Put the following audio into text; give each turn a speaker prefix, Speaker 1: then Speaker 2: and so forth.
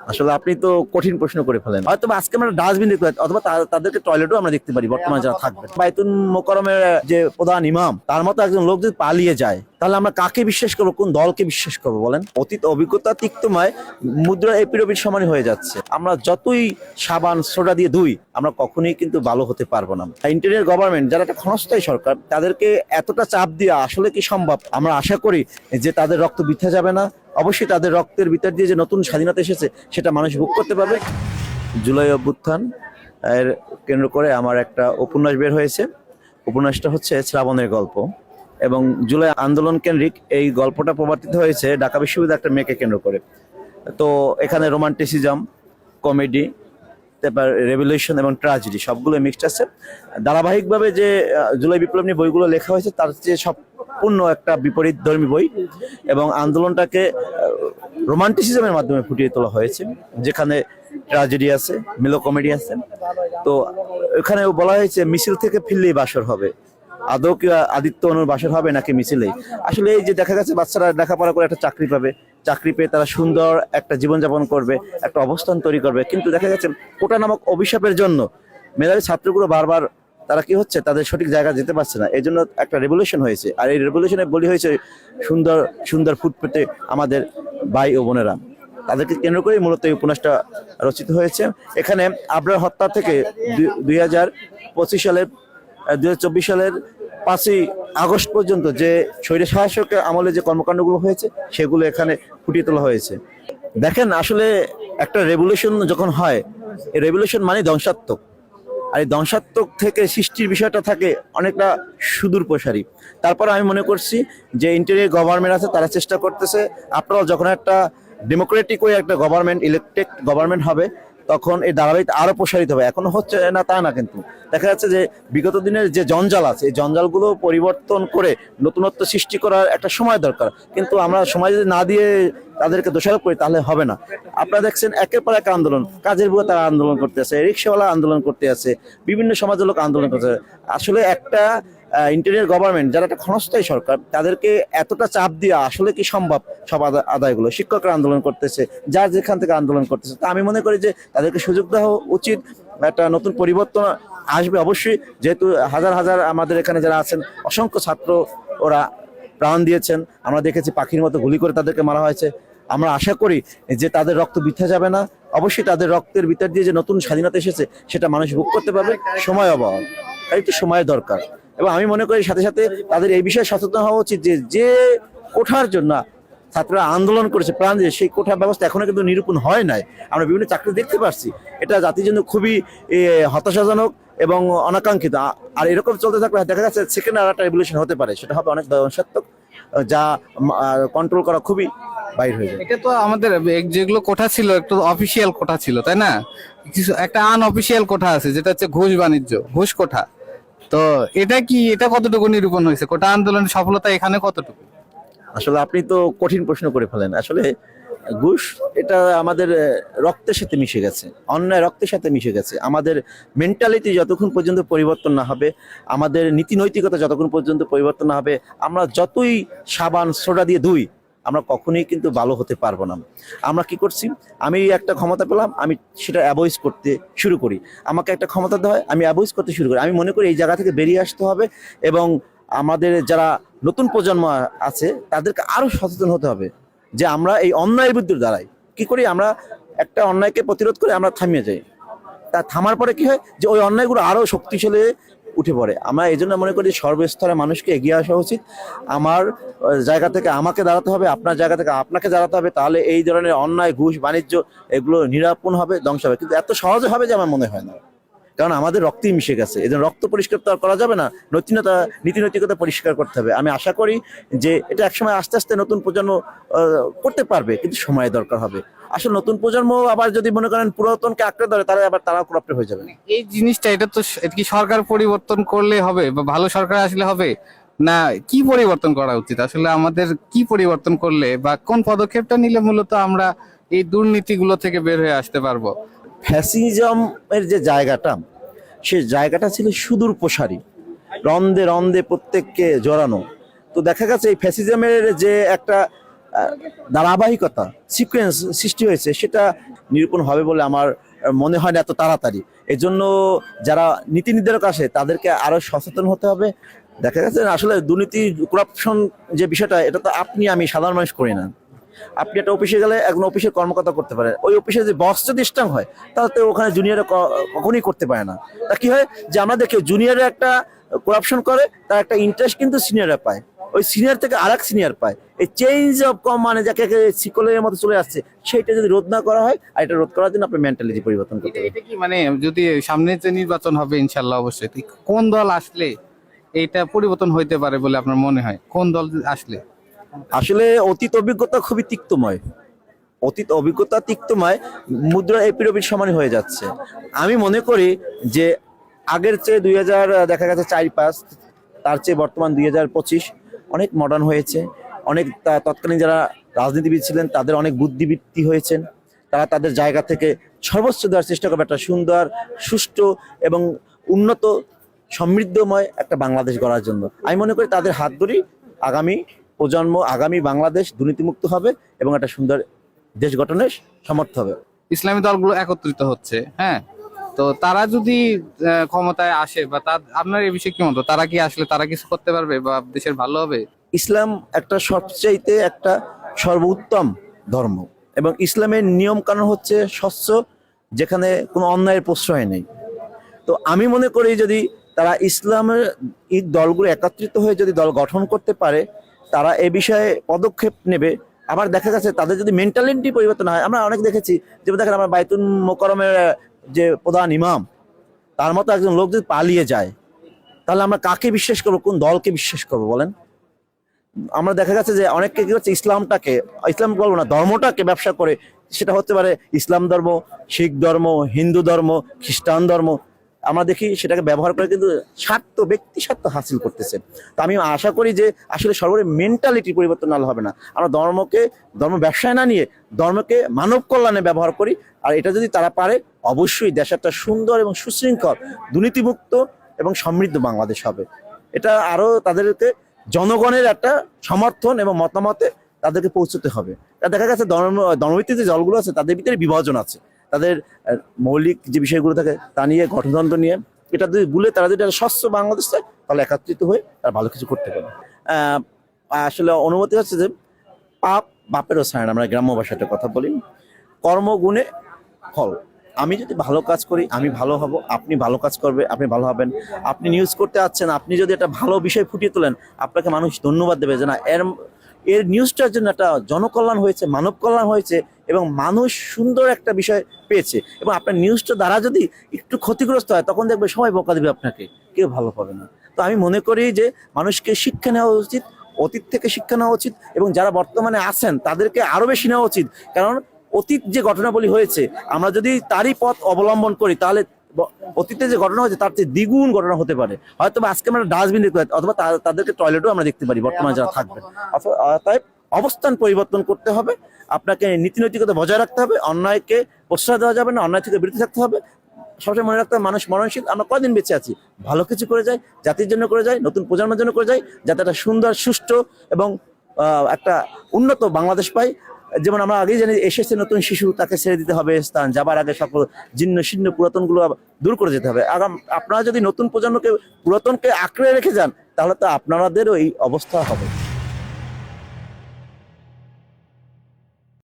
Speaker 1: আসলে আপনি তো কঠিন প্রশ্ন করে ফেলেন। হয়তো আজকে আমরা ডাস্টবিন দেখতে অথবা তাদেরকে টয়লেটও আমরা দেখতে পারি বর্তমানে যারা থাকবে বাইতুল মোকরমের যে প্রধান ইমাম তার মতো একজন লোক যদি পালিয়ে যায় তাহলে আমরা কাকে বিশ্বাস করব? কোন দলকে বিশ্বাস করব বলেন? অতীত অভিজ্ঞতা তিক্তময় মুদ্রা এপিরবির সমানই হয়ে যাচ্ছে। আমরা যতই সাবান, সোডা দিয়ে ধুই, আমরা কখনোই কিন্তু ভালো হতে পারব না। ইন্টারিয়ার গভর্নমেন্ট যারা একটা ক্ষণস্থায়ী সরকার, তাদেরকে এতটা চাপ দিয়ে আসলে কি সম্ভব? আমরা আশা করি যে তাদের রক্ত বৃথা যাবে না। অবশ্যই তাদের রক্তের ভিতর দিয়ে যে নতুন স্বাধীনতা এসেছে, সেটা মানুষ ভোগ করতে পারবে। জুলাই অভ্যুত্থান, এর কেন্দ্র করে আমার একটা উপন্যাস বের হয়েছে। উপন্যাসটা হচ্ছে শ্রাবণের গল্প। এবং জুলাই আন্দোলন কেন্দ্রিক এই গল্পটা প্রবর্তিত হয়েছে ঢাকা বিশ্ববিদ্যালয় একটা মেয়েকে কেন্দ্র করে। তো এখানে রোমান্টিসিজম, কমেডি, তারপর রেভলিউশন এবং ট্রাজেডি সবগুলো মিক্সড আছে। ধারাবাহিকভাবে যে জুলাই বিপ্লব নিয়ে বইগুলো লেখা হয়েছে তার চেয়ে সম্পূর্ণ একটা বিপরীত ধর্মী বই এবং আন্দোলনটাকে রোমান্টিসিজমের মাধ্যমে ফুটিয়ে তোলা হয়েছে, যেখানে ট্রাজেডি আছে মিলো কমেডি আছে। তো এখানে বলা হয়েছে, মিছিল থেকে ফিরলেই বাসর হবে। আদৌ কি আদিত্য অনুর বাসর হবে নাকি মিছিলেই আসলে এই যে দেখা গেছে বাচ্চারা লেখাপড়া করে একটা চাকরি পাবে, চাকরি পেয়ে তারা সুন্দর একটা জীবনযাপন করবে, একটা অবস্থান তৈরি করবে। কিন্তু দেখা গেছে কোটা নামক অভিশাপের জন্য মেধাবী ছাত্রগুলো বারবার তারা কি হচ্ছে? তাদের সঠিক জায়গা যেতে পারছে না। এই জন্য একটা রেভলিউশন হয়েছে। আর এই রেভলিউশনে বলি হয়েছে সুন্দর সুন্দর ফুট পেতে আমাদের ভাই ও বোনেরা। তাদেরকে কেন্দ্র করেই মূলত এই উপন্যাসটা রচিত হয়েছে। এখানে আবরার হত্যা থেকে দুই হাজার পঁচিশ সালের দুই হাজার চব্বিশ সালের পাঁচই আগস্ট পর্যন্ত যে শৈর শাসকের আমলে যে কর্মকাণ্ডগুলো হয়েছে, সেগুলো এখানে ফুটিয়ে তোলা হয়েছে। দেখেন, আসলে একটা রেভলিউশন যখন হয়, এই রেভলিউশন মানে ধ্বংসাত্মক। আর এই ধ্বংসাত্মক থেকে সৃষ্টির বিষয়টা থাকে অনেকটা সুদূর প্রসারী। তারপর আমি মনে করছি যে ইন্টেরিয়ার গভর্নমেন্ট আছে, তারা চেষ্টা করতেছে, আপনারা যখন একটা ডেমোক্রেটিক ওয়ে একটা গভর্নমেন্ট ইলেকটেড গভর্নমেন্ট হবে তখন এই ধারাবাহিক আরও প্রসারিত হবে। এখনও হচ্ছে না, তা না কিন্তু। দেখা যাচ্ছে যে বিগত দিনের যে জঞ্জাল আছে, এই জঞ্জালগুলো পরিবর্তন করে নতুনত্ব সৃষ্টি করার একটা সময় দরকার। কিন্তু আমরা সময় যদি না দিয়ে তাদেরকে দোষারোপ করি, তাহলে হবে না। আপনারা দেখছেন, একের পর এক আন্দোলন, কাজের বুয়ে তারা আন্দোলন করতে আছে, রিক্সাওয়ালা আন্দোলন করতে আছে, বিভিন্ন সমাজের লোক আন্দোলন করতে আসলে একটা ইন্টারিয়ার গভর্নমেন্ট যারা একটা ক্ষণস্থায়ী সরকার, তাদেরকে এতটা চাপ দিয়ে আসলে কি সম্ভব সব আদা- আদায়গুলো? শিক্ষকরা আন্দোলন করতেছে, যার যেখান থেকে আন্দোলন করতেছে, তা আমি মনে করি যে তাদেরকে সুযোগ দেওয়া উচিত, একটা নতুন পরিবর্তন আসবে অবশ্যই। যেহেতু হাজার হাজার আমাদের এখানে যারা আছেন, অসংখ্য ছাত্র ওরা প্রাণ দিয়েছেন। আমরা দেখেছি পাখির মতো গুলি করে তাদেরকে মারা হয়েছে। আমরা আশা করি যে তাদের রক্ত বৃথা যাবে না। অবশ্যই তাদের রক্তের ভিতর দিয়ে যে নতুন স্বাধীনতা এসেছে, সেটা মানুষ ভোগ করতে পারবে। সময় অভাব। তাই তো সময় দরকার। এবং আমি মনে করি সাথে সাথে তাদের এই বিষয়ে সচেতন হওয়া উচিত যে যে কোঠার জন্য ছাত্ররা আন্দোলন করেছে, প্রাণ দিয়ে সেই কোঠা ব্যবস্থা এখনও কিন্তু নিরূপণ হয় নাই। আমরা বিভিন্ন চাকরি দেখতে পাচ্ছি এটা জাতির জন্য খুবই হতাশাজনক এবং অনাকাঙ্ক্ষিত। আর এরকম চলতে থাকলে দেখা যাচ্ছে সেকেন্ড আর একটা রেভলিউশন হতে পারে। সেটা হবে অনেক ধ্বংসাত্মক যা কন্ট্রোল করা খুবই বাইর হয়ে যায়।
Speaker 2: এটা তো আমাদের যেগুলো কোঠা ছিল একটু অফিসিয়াল কোঠা ছিল তাই না? কিছু একটা আন আনঅফিসিয়াল কোঠা আছে যেটা হচ্ছে ঘুষ বাণিজ্য ঘুষ কোঠা। তো এটা কি এটা কতটুকু নিরূপণ হয়েছে? কোটা আন্দোলনের সফলতা এখানে কতটুকু?
Speaker 1: আসলে আপনি তো কঠিন প্রশ্ন করে ফেলেন। আসলে ঘুষ এটা আমাদের রক্তের সাথে মিশে গেছে। অন্যায় রক্তের সাথে মিশে গেছে। আমাদের মেন্টালিটি যতক্ষণ পর্যন্ত পরিবর্তন না হবে আমাদের নীতি নৈতিকতা যতক্ষণ পর্যন্ত পরিবর্তন না হবে আমরা যতই সাবান সোডা দিয়ে ধুই আমরা কখনোই কিন্তু ভালো হতে পারব না। আমরা কি করছি? আমি একটা ক্ষমতা পেলাম, আমি সেটা অ্যাভয়েড করতে শুরু করি। আমাকে একটা ক্ষমতা দেওয়া হয়, আমি অ্যাভয়েড করতে শুরু করি। আমি মনে করি এই জায়গা থেকে বেরিয়ে আসতে হবে এবং আমাদের যারা নতুন প্রজন্ম আছে, তাদেরকে আরও সচেতন হতে হবে যে আমরা এই অন্যায়ের বিরুদ্ধে দাঁড়াই। কি করি? আমরা একটা অন্যায়কে প্রতিরোধ করে আমরা থামিয়ে যাই। তা থামার পরে কি হয়? যে ওই অন্যায়গুলো আরও শক্তিশালী উঠে পড়ে। আমরা এই জন্য মনে করি সর্বস্তরে মানুষকে এগিয়ে আসা উচিত। আমার জায়গা থেকে আমাকে দাঁড়াতে হবে, আপনার জায়গা থেকে আপনাকে দাঁড়াতে হবে, তাহলে এই ধরনের অন্যায়, ঘুষ, বাণিজ্য, এগুলো নিরাপণ হবে, ধ্বংস হবে। কিন্তু এত সহজে হবে যে আমার মনে হয় না। কারণ আমাদের রক্তেই মিশে গেছে। এই জন্য রক্ত পরিষ্কার তো আর করা যাবে না নৈতিকতা নীতি নৈতিকতা পরিষ্কার করতে হবে। আমি আশা করি যে এটা একসময় আস্তে আস্তে নতুন প্রজন্ম করতে পারবে কিন্তু সময় দরকার হবে। আসলে নতুন প্রজন্ম আবার যদি মনে করেন পুরাতনকে আঁকড়ে ধরে তারা আবার তারা করাপ্ট হয়ে যাবে।
Speaker 2: এই জিনিসটা এটা তো কি সরকার পরিবর্তন করলে হবে বা ভালো সরকার আসলে হবে? না কি পরিবর্তন করা উচিত? আসলে আমাদের কি পরিবর্তন করলে বা কোন পদক্ষেপটা নিলে মূলত আমরা এই দুর্নীতিগুলো থেকে বের হয়ে আসতে পারব?
Speaker 1: ফ্যাসিজমের যে জায়গাটা সে জায়গাটা ছিল সুদূর প্রসারী। রন্দে রন্দে প্রত্যেককে জড়ানো। তো দেখা গেছে এই ফ্যাসিজমের যে একটা ধারাবাহিকতা সিকোয়েন্স সৃষ্টি হয়েছে, সেটা নিরূপণ হবে বলে আমার মনে হয় না এত তাড়াতাড়ি। এজন্য যারা নীতি নির্ধারক আসে, তাদেরকে আরও সচেতন হতে হবে। দেখা গেছে আসলে দুর্নীতি করাপশন যে বিষয়টা, এটা তো আপনি, আমি সাধারণ মানুষ করি না। আপনি একটা অফিসে গেলে একজন অফিসের কর্মকর্তা করতে পারে। ওই অফিসে যে বস যদি স্ট্রং হয় তাহলে তো ওখানে জুনিয়র কখনোই করতে পারে না। তা কি হয়? যে আমরা দেখি জুনিয়রে একটা করাপশন করে তার একটা ইন্টারেস্ট কিন্তু সিনিয়ররা পায়। ওই সিনিয়র থেকে আর এক সিনিয়র পায়। এই চেঞ্জ অফ কম মানে যাকে শিকলের মতো চলে আসছে সেইটা যদি রোধ না করা হয় আর এটা রোধ করার জন্য আপনার মেন্টালিটি পরিবর্তন করতে
Speaker 2: এটা
Speaker 1: হবে।
Speaker 2: এটা কি মানে যদি সামনে যে নির্বাচন হবে ইনশাল্লাহ অবশ্যই কোন দল আসলে এইটা পরিবর্তন হইতে পারে বলে আপনার মনে হয়? কোন দল আসলে?
Speaker 1: আসলে অতীত অভিজ্ঞতা খুবই তিক্তময়। অতীত অভিজ্ঞতা তিক্তময়, মুদ্রা এপিরবির সমানই হয়ে যাচ্ছে। আমি মনে করি যে আগের চেয়ে দুই হাজার দেখা গেছে চার পাঁচ, তার চেয়ে বর্তমান দুই হাজার পঁচিশ অনেক মডার্ন হয়েছে। অনেক তৎকালীন যারা রাজনীতিবিদ ছিলেন, তাদের অনেক বুদ্ধিবৃত্তি হয়েছেন। তারা তাদের জায়গা থেকে সর্বোচ্চ দেওয়ার চেষ্টা করবে একটা সুন্দর, সুষ্ঠু এবং উন্নত, সমৃদ্ধময় একটা বাংলাদেশ গড়ার জন্য। আমি মনে করি তাদের হাত ধরেই আগামী প্রজন্ম আগামী বাংলাদেশ দুর্নীতিমুক্ত হবে এবং একটা সুন্দর দেশ গঠনে সমর্থ হবে।
Speaker 2: ইসলামী দলগুলো একত্রিত হচ্ছে হ্যাঁ? তো তারা যদি ক্ষমতায় আসে বা তার আপনার এই বিষয়ে কি মতো তারা কি আসলে তারা কিছু করতে পারবে বা দেশের ভালো হবে?
Speaker 1: ইসলাম একটা সবচাইতে একটা সর্বোত্তম ধর্ম এবং ইসলামের নিয়ম কানুন হচ্ছে স্বচ্ছ যেখানে কোনো অন্যায়ের প্রশ্রয় নেই। তো আমি মনে করি যদি তারা ইসলামের এই দলগুলো একত্রিত হয়ে যদি দল গঠন করতে পারে তারা এ বিষয়ে পদক্ষেপ নেবে। আবার দেখা গেছে তাদের যদি মেন্টালিটি পরিবর্তন হয়, আমরা অনেক দেখেছি যেমন দেখেন আমার বাইতুল মোকরমের যে প্রধান ইমাম, তার মতো একজন লোক যদি পালিয়ে যায়, তাহলে আমরা কাকে বিশ্বাস করব? কোন দলকে বিশ্বাস করব বলেন? আমরা দেখা গেছে যে অনেককে কি হচ্ছে, ইসলামটাকে, ইসলাম বলব না, ধর্মটাকে ব্যবসা করে, সেটা হতে পারে ইসলাম ধর্ম, শিখ ধর্ম, হিন্দু ধর্ম, খ্রিস্টান ধর্ম আমরা দেখি সেটাকে ব্যবহার করে কিন্তু স্বার্থ ব্যক্তি স্বার্থ হাসিল করতেছে। তো আমি আশা করি যে আসলে সর্বোপরি মেন্টালিটি পরিবর্তন না হবে না। আমরা ধর্মকে, ধর্ম ব্যবসায় না নিয়ে ধর্মকে মানব কল্যাণে ব্যবহার করি। আর এটা যদি তারা পারে, অবশ্যই দেশ একটা সুন্দর এবং সুশৃঙ্খল, দুর্নীতিমুক্ত এবং সমৃদ্ধ বাংলাদেশ হবে। এটা আরও তাদেরকে, জনগণের একটা সমর্থন এবং মতামতে তাদেরকে পৌঁছতে হবে। দেখা গেছে ধর্ম, ধর্মভিত্তিক যে দলগুলো আছে, তাদের ভিতরে বিভাজন আছে। তাদের মৌলিক যে বিষয়গুলো থাকে তা নিয়ে, গঠনতন্ত্র নিয়ে, এটা যদি ভুলে তারা যদি স্বচ্ছ বাংলাদেশ চায় তাহলে একত্রিত হয়ে তারা ভালো কিছু করতে পারে আসলে অনুমতি হচ্ছে যে পাপ বাপেরও ছায় আমরা গ্রাম্য ভাষাতে কথা বলি, কর্মগুণে ফল। আমি যদি ভালো কাজ করি, আমি ভালো হব, আপনি ভালো কাজ করবে, আপনি ভালো হবেন। আপনি নিউজ করতে আছেন আপনি যদি একটা ভালো বিষয় ফুটিয়ে তোলেন, আপনাকে মানুষ ধন্যবাদ দেবে যে না, এর এর নিউজটার জন্য একটা জনকল্যাণ হয়েছে মানব কল্যাণ হয়েছে এবং মানুষ সুন্দর একটা বিষয় পেয়েছে। এবং আপনার নিউজটা দ্বারা যদি একটু ক্ষতিগ্রস্ত হয় তখন দেখবে সবাই বকা দেবে আপনাকে। কেউ ভালো পাবে না। তো আমি মনে করি যে মানুষকে শিক্ষা নেওয়া উচিত অতীত থেকে শিক্ষা নেওয়া উচিত এবং যারা বর্তমানে আছেন তাদেরকে আরও বেশি নেওয়া উচিত। কারণ অতীত যে ঘটনাবলী হয়েছে আমরা যদি তারই পথ অবলম্বন করি তাহলে অতীতে যে ঘটনা হয়েছে তার চেয়ে দ্বিগুণ ঘটনা হতে পারে। হয়তো বা আজকে আমরা ডাস্টবিন দেখতে পাই অথবা তাদেরকে টয়লেটও আমরা দেখতে পারি বর্তমানে যারা থাকবে অথবা- অতএব অবস্থান পরিবর্তন করতে হবে। আপনাকে নীতি নৈতিকতা বজায় রাখতে হবে, অন্যায়কে প্রশ্রয় দেওয়া যাবে না, অন্যায় থেকে বিরত থাকতে হবে। সবসময় মনে রাখতে হবে, মানুষ মরণশীল, আমরা কদিন বেঁচে আছি? ভালো কিছু করে যাই জাতির জন্য করে যাই নতুন প্রজন্মের জন্য করে যাই যাতে একটা সুন্দর, সুষ্ঠু এবং একটা উন্নত বাংলাদেশ পাই। যেমন আমরা আগেই জানি, এসেছে নতুন শিশু, তাকে ছেড়ে দিতে হবে স্থান, যাবার আগে সকল জীর্ণ, শীর্ণ পুরাতনগুলো দূর করে যেতে হবে। আগাম, আপনারা যদি নতুন প্রজন্মকে পুরাতনকে আঁকড়ে রেখে যান, তাহলে তো আপনাদেরও এই অবস্থা হবে।